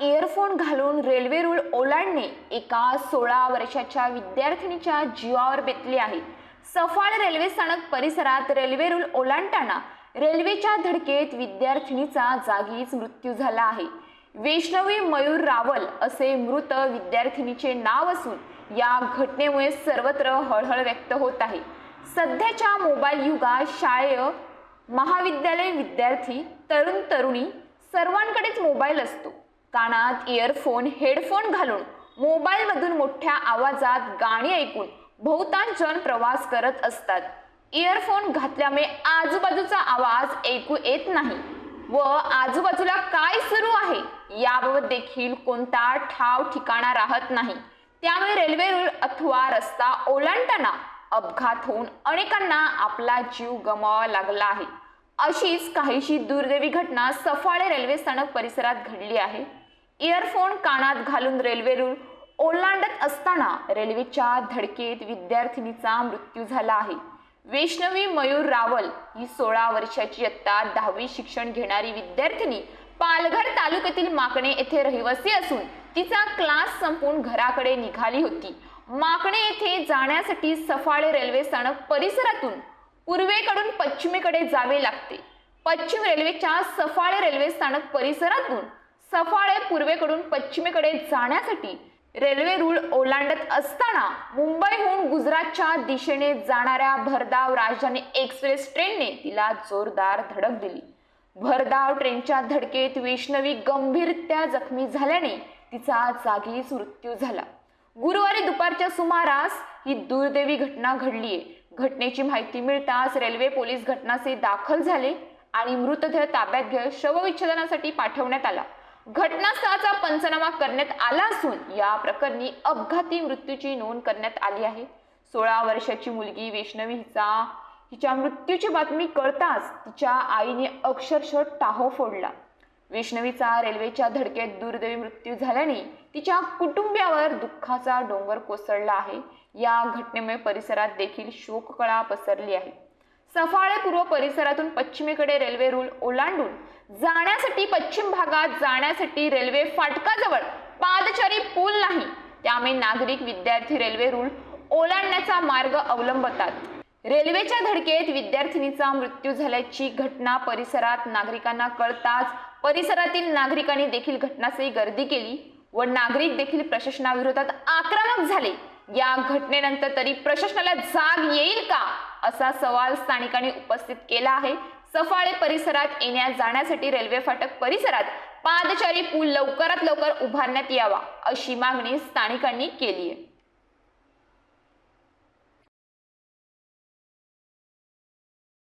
Earphone घालून railway रूळ ओलांडणे एका सोळा वर्षाच्या विद्यार्थिनीच्या जीवावर बेतले आहे. सफाळ रेल्वे स्थानक परिसरात रेल्वे रूळ ओलांडताना रेल्वेच्या धडकेत विद्यार्थिनीचा जागीच मृत्यू झाला आहे. वैष्णवी मयूर रावल असे मृत विद्यार्थिनीचे नाव असून या घटनेमुळे सर्वत्र हळहळ व्यक्त होत आहे. सध्याच्या मोबाईल युगात शाळेय महाविद्यालय विद्यार्थी तरुण तरुणी सर्वांकडेच मोबाईल असतो. कानात इयरफोन हेडफोन घालून मोबाईलमधून मोठ्या आवाजात गाणी ऐकून बहुतांश जण प्रवास करत असतात. इयरफोन घातल्यामुळे आजूबाजूचा आवाज ऐकू येत नाही. व आजूबाजूला काय सुरू आहे याबाबत देखील कोणता ठाव ठिकाणा राहत नाही. त्यामुळे रेल्वे रूळ अथवा रस्ता ओलांडताना अपघात होऊन अनेकांना आपला जीव गमावा लागला आहे. अशीच काहीशी दुर्दैवी घटना सफाळे रेल्वे स्थानक परिसरात घडली आहे. इयरफोन कानात घालून रेल्वे रूळ ओलांडत असताना रेल्वेच्या धडकेत विद्यार्थिनीचा मृत्यू झाला आहे. वैष्णवी मयूर रावल ही सोळा वर्षाची आत्ता दहावी शिक्षण घेणारी विद्यार्थिनी पालघर तालुक्यातील माकणे येथे रहिवासी असून तिचा क्लास संपून घराकडे निघाली होती. माकणे येथे जाण्यासाठी सफाळे रेल्वे स्थानक परिसरातून पूर्वेकडून पश्चिमेकडे जावे लागते. पश्चिम रेल्वेच्या सफाळे रेल्वे स्थानक परिसरातून सफाळे पूर्वेकडून पश्चिमेकडे जाण्यासाठी रेल्वे रूळ ओलांडत असताना मुंबईहून गुजरातच्या दिशेने जाणाऱ्या भरधाव राजधानी एक्सप्रेस ट्रेनने तिला जोरदार धडक दिली. भरधाव ट्रेनच्या धडकेत वैष्णवी गंभीरत्या जखमी झाल्याने तिचा जागीच मृत्यू झाला. गुरुवारी दुपारच्या सुमारास ही दुर्दैवी घटना घडलीये. घटनेची माहिती मिळताच रेल्वे पोलीस घटनाचे दाखल झाले आणि मृतदेह ताब्यात घेत शवविच्छेदनासाठी पाठवण्यात आला. घटनास्थळाचा पंचनामा करण्यात आला असून या प्रकरणी अपघाती मृत्यूची नोंद करण्यात आली आहे. सोळा वर्षाची मुलगी वैष्णवी हिचा हिच्या मृत्यूची बातमी कळताच तिच्या आईने अक्षरशः टाहो फोडला. वैष्णवीचा रेल्वेच्या धडकेत दुर्दैवी मृत्यू झाल्याने तिच्या कुटुंबियावर दुःखाचा डोंगर कोसळला आहे. या घटनेमुळे परिसरात देखील शोककळा पसरली आहे. सफाळे पूर्व परिसरातून पश्चिमेकडे रेल्वे रूळ ओलांडून जाण्यासाठी पश्चिम भागात जाण्यासाठी रेल्वे फाटकाजवळ पादचारी पूल नाही. त्यामुळे नागरिक विद्यार्थी रेल्वे रूळ ओलांडण्याचा मार्ग अवलंबतात. रेल्वेच्या धडकेत विद्यार्थिनीचा मृत्यू झाल्याची घटना परिसरात नागरिकांना कळताच परिसरातील नागरिकांनी देखील घटनास्थळी गर्दी केली व नागरिक देखील प्रशासनाविरोधात आक्रमक झाले. या घटनेनंतर तरी प्रशासनाला जाग येईल असा सवाल स्थानिकांनी उपस्थित केला आहे. सफाळे परिसरात येण्या जाण्यासाठी रेल्वे फाटक परिसरात पादचारी पूल लवकरात लवकर उभारण्यात यावा अशी मागणी स्थानिकांनी केली आहे.